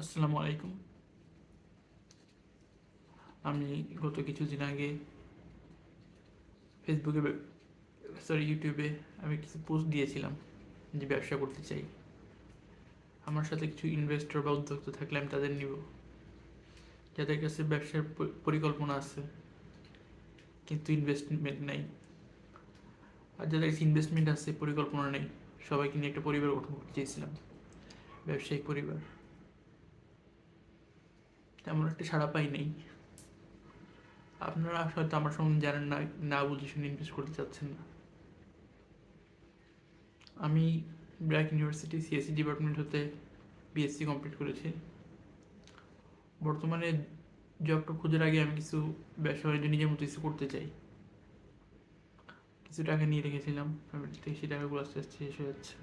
আসসালামু আলাইকুম। আমি গত কিছুদিন আগে ফেসবুকে সরি ইউটিউবে আমি কিছু পোস্ট দিয়েছিলাম যে ব্যবসা করতে চাই। আমার সাথে কিছু ইনভেস্টর বা উদ্যোক্তা থাকলে আমি তাদের নিব। যাদের কাছে ব্যবসার পরিকল্পনা আছে, কিন্তু ইনভেস্টমেন্ট নেই। আর যাদের কাছে ইনভেস্টমেন্ট আছে, পরিকল্পনা নেই, সবাইকে নিয়ে একটা পরিবার গঠন করতে চেয়েছিলাম। ব্যবসায়িক পরিবার। তেমন একটা সাড়া পাই নেই। আপনারা হয়তো আমার সম্বন্ধে জানেন না না বুঝে শুনে ইনভেস্ট করতে চাচ্ছেন না। আমি ব্র্যাক ইউনিভার্সিটি সিএসসি ডিপার্টমেন্ট হতে বিএসসি কমপ্লিট করেছি। বর্তমানে জবটা খোঁজার আগে আমি কিছু ব্যবসা বাণিজ্য নিজের মতো কিছু করতে চাই। কিছু টাকা নিয়ে রেখেছিলাম ফ্যামিলি থেকে সেই টাকাগুলো আস্তে আস্তে শেষ হয়ে যাচ্ছে।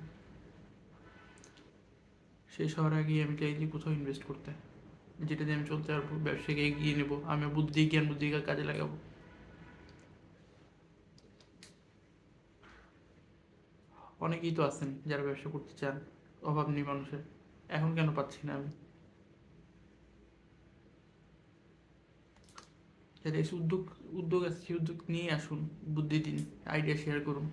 শেষ হওয়ার আগেই আমি চাই যে কোথাও ইনভেস্ট করতে। যেটা দিয়ে আমি চলতে পারব, ব্যবসাকে এগিয়ে নেব, আমি বুদ্ধি, জ্ঞান, বুদ্ধি কাজে লাগাবো। অনেকেই তো আছেন যারা ব্যবসা করতে চান, অভাব নেই মানুষের। এখন কেন পাচ্ছি না আমি? যারা এসে উদ্যোগ উদ্যোগ আছে, সেই উদ্যোগ নিয়ে আসুন, বুদ্ধি দিন আইডিয়া শেয়ার করুন।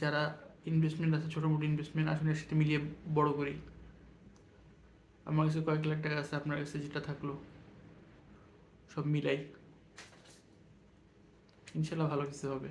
যারা ইনভেস্টমেন্ট আছে, ছোটো মোটো ইনভেস্টমেন্ট আসুন এর সাথে মিলিয়ে বড় করি। আমার কাছে কয়েক লাখ টাকা আছে, আপনার কাছে যেটা থাকল, সব মিলাই। ইনশাল্লাহ ভালো কিছু হবে।